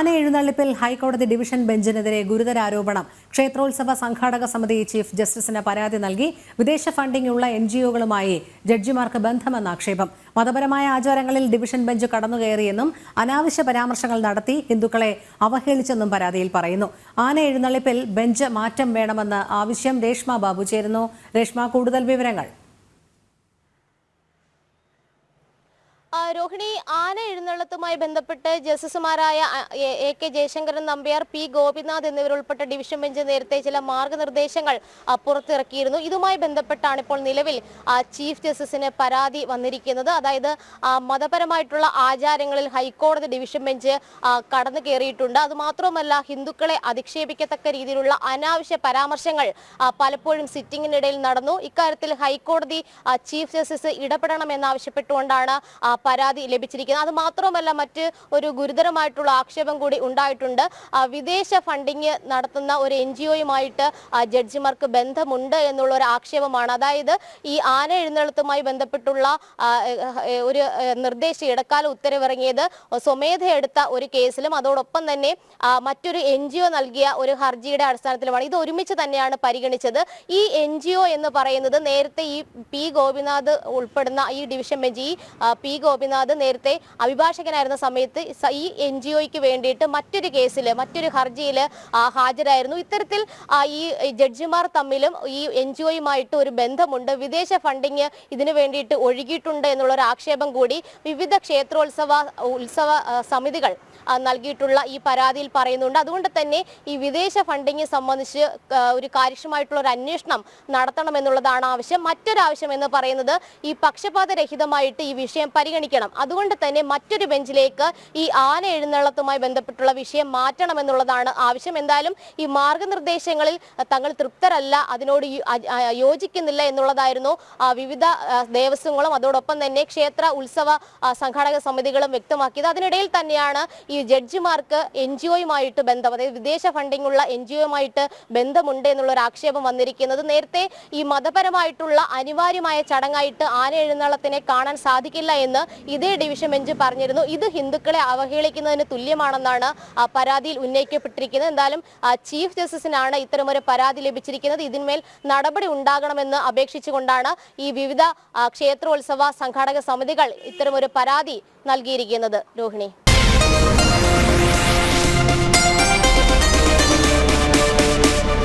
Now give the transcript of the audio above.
ആന എഴുന്നള്ളിപ്പിൽ ഹൈക്കോടതി ഡിവിഷൻ ബെഞ്ചിനെതിരെ ഗുരുതരാരോപണം ക്ഷേത്രോത്സവ സംഘാടക സമിതി ചീഫ് ജസ്റ്റിസിന് പരാതി നൽകി വിദേശ ഫണ്ടിംഗ് ഉള്ള എൻ ജി ഒകളുമായി ജഡ്ജിമാർക്ക് ബന്ധമെന്ന ആക്ഷേപം. മതപരമായ ആചാരങ്ങളിൽ ഡിവിഷൻ ബെഞ്ച് കടന്നുകയറിയെന്നും അനാവശ്യ പരാമർശങ്ങൾ നടത്തി ഹിന്ദുക്കളെ അവഹേളിച്ചെന്നും പരാതിയിൽ പറയുന്നു. ആന എഴുന്നള്ളിപ്പിൽ ബെഞ്ച് മാറ്റം വേണമെന്ന് ആവശ്യം രേഷ്മ ബാബു ചേരുന്നു. രേഷ്മ കൂടുതൽ വിവരങ്ങൾ രോഹിണി ആന എഴുന്നള്ളത്തുമായി ബന്ധപ്പെട്ട് ജസ്റ്റിസുമാരായ A K Jayasankaran Nambiar P Gopinath എന്നിവരുൾപ്പെട്ട division bench നേരത്തെ ചില മാർഗനിർദ്ദേശങ്ങൾ പുറത്തിറക്കിയിരുന്നു ഇതുമായി ബന്ധപ്പെട്ടാണ് ഇപ്പോൾ നിലവിൽ ചീഫ് ജസ്റ്റിസിന് പരാതി വന്നിരിക്കുന്നത്. അതായത് മതപരമായിട്ടുള്ള ആചാരങ്ങളിൽ ഹൈക്കോടതി ഡിവിഷൻ ബെഞ്ച് കടന്നു കയറിയിട്ടുണ്ട് അതുമാത്രമല്ല ഹിന്ദുക്കളെ അധിക്ഷേപിക്കത്തക്ക രീതിയിലുള്ള അനാവശ്യ പരാമർശങ്ങൾ പലപ്പോഴും സിറ്റിംഗിനിടയിൽ നടന്നു. ഇക്കാര്യത്തിൽ ഹൈക്കോടതി ചീഫ് ജസ്റ്റിസ് ഇടപെടണമെന്നാവശ്യപ്പെട്ടുകൊണ്ടാണ് ആ, പരാതി ലഭിച്ചിരിക്കുന്നത് അത് മാത്രമല്ല മറ്റ് ഒരു ഗുരുതരമായിട്ടുള്ള ആക്ഷേപം കൂടി ഉണ്ടായിട്ടുണ്ട്. വിദേശ ഫണ്ടിങ് നടത്തുന്ന ഒരു എൻ ജി ഒയുമായിട്ട് ജഡ്ജിമാർക്ക് ബന്ധമുണ്ട് എന്നുള്ള ഒരു ആക്ഷേപമാണ്. അതായത് ഈ ആന എഴുന്നള്ളത്തുമായി ബന്ധപ്പെട്ടുള്ള ഒരു നിർദ്ദേശം ഇടക്കാല ഉത്തരവിറങ്ങിയത് സ്വമേധ എടുത്ത ഒരു കേസിലും അതോടൊപ്പം തന്നെ മറ്റൊരു എൻ ജി ഒ നൽകിയ ഒരു ഹർജിയുടെ അടിസ്ഥാനത്തിലുമാണ്. ഇത് ഒരുമിച്ച് തന്നെയാണ് പരിഗണിച്ചത്. ഈ എൻ ജി ഒ എന്ന് പറയുന്നത് നേരത്തെ ഈ പി ഗോപിനാഥ് ഉൾപ്പെടുന്ന ഈ ഡിവിഷൻ ബെഞ്ച് ഈ പി ഗോപിനാഥ് നേരത്തെ അഭിഭാഷകനായിരുന്ന സമയത്ത് ഈ എൻ ജി ഒക്ക് വേണ്ടിയിട്ട് മറ്റൊരു കേസിൽ മറ്റൊരു ഹർജിയിൽ ഹാജരായിരുന്നു. ഇത്തരത്തിൽ ഈ ജഡ്ജിമാർ തമ്മിലും ഈ എൻ ജി ഒയുമായിട്ട് ഒരു ബന്ധമുണ്ട്. വിദേശ ഫണ്ടിങ് ഇതിനു വേണ്ടിയിട്ട് ഒഴുകിയിട്ടുണ്ട് എന്നുള്ള ഒരു ആക്ഷേപം കൂടി വിവിധ ക്ഷേത്രോത്സവ ഉത്സവ സമിതികൾ നൽകിയിട്ടുള്ള ഈ പരാതിയിൽ പറയുന്നുണ്ട്. അതുകൊണ്ട് തന്നെ ഈ വിദേശ ഫണ്ടിങ് സംബന്ധിച്ച് ഒരു കാര്യക്ഷമമായിട്ടുള്ള ഒരു അന്വേഷണം നടത്തണമെന്നുള്ളതാണ് ആവശ്യം. മറ്റൊരാവശ്യം എന്ന് പറയുന്നത് ഈ പക്ഷപാതരഹിതമായിട്ട് ഈ വിഷയം പരിഗണിക്കണം. അതുകൊണ്ട് തന്നെ മറ്റൊരു ബെഞ്ചിലേക്ക് ഈ ആന എഴുന്നള്ളത്തുമായി ബന്ധപ്പെട്ടുള്ള വിഷയം മാറ്റണമെന്നുള്ളതാണ് ആവശ്യം. എന്തായാലും ഈ മാർഗനിർദ്ദേശങ്ങളിൽ തങ്ങൾ തൃപ്തരല്ല അതിനോട് യോജിക്കുന്നില്ല എന്നുള്ളതായിരുന്നു വിവിധ ദേവസ്വങ്ങളും അതോടൊപ്പം തന്നെ ക്ഷേത്ര ഉത്സവ സംഘാടക സമിതികളും വ്യക്തമാക്കിയത്. അതിനിടയിൽ തന്നെയാണ് ഈ ജഡ്ജിമാർക്ക് എൻ ജി ഒയുമായിട്ട് ബന്ധം അതായത് വിദേശ ഫണ്ടിംഗ് ഉള്ള എൻ ജി ഒയുമായിട്ട് ബന്ധമുണ്ട് എന്നുള്ള ഒരു ആക്ഷേപം വന്നിരിക്കുന്നത്. നേരത്തെ ഈ മതപരമായിട്ടുള്ള അനിവാര്യമായ ചടങ്ങായിട്ട് ആന എഴുന്നള്ളത്തിനെ കാണാൻ സാധിക്കില്ല എന്ന് ഇതേ ഡിവിഷൻ ബെഞ്ച് പറഞ്ഞിരുന്നു ഇത് ഹിന്ദുക്കളെ അവഹേളിക്കുന്നതിന് തുല്യമാണെന്നാണ് പരാതിയിൽ ഉന്നയിക്കപ്പെട്ടിരിക്കുന്നത്. എന്തായാലും ചീഫ് ജസ്റ്റിസിനാണ് ഇത്തരമൊരു പരാതി ലഭിച്ചിരിക്കുന്നത്. ഇതിന്മേൽ നടപടി ഉണ്ടാകണമെന്ന് അപേക്ഷിച്ചുകൊണ്ടാണ് ഈ വിവിധ ക്ഷേത്രോത്സവ സംഘാടക സമിതികൾ ഇത്തരമൊരു പരാതി നൽകിയിരിക്കുന്നത്. രോഹിണി.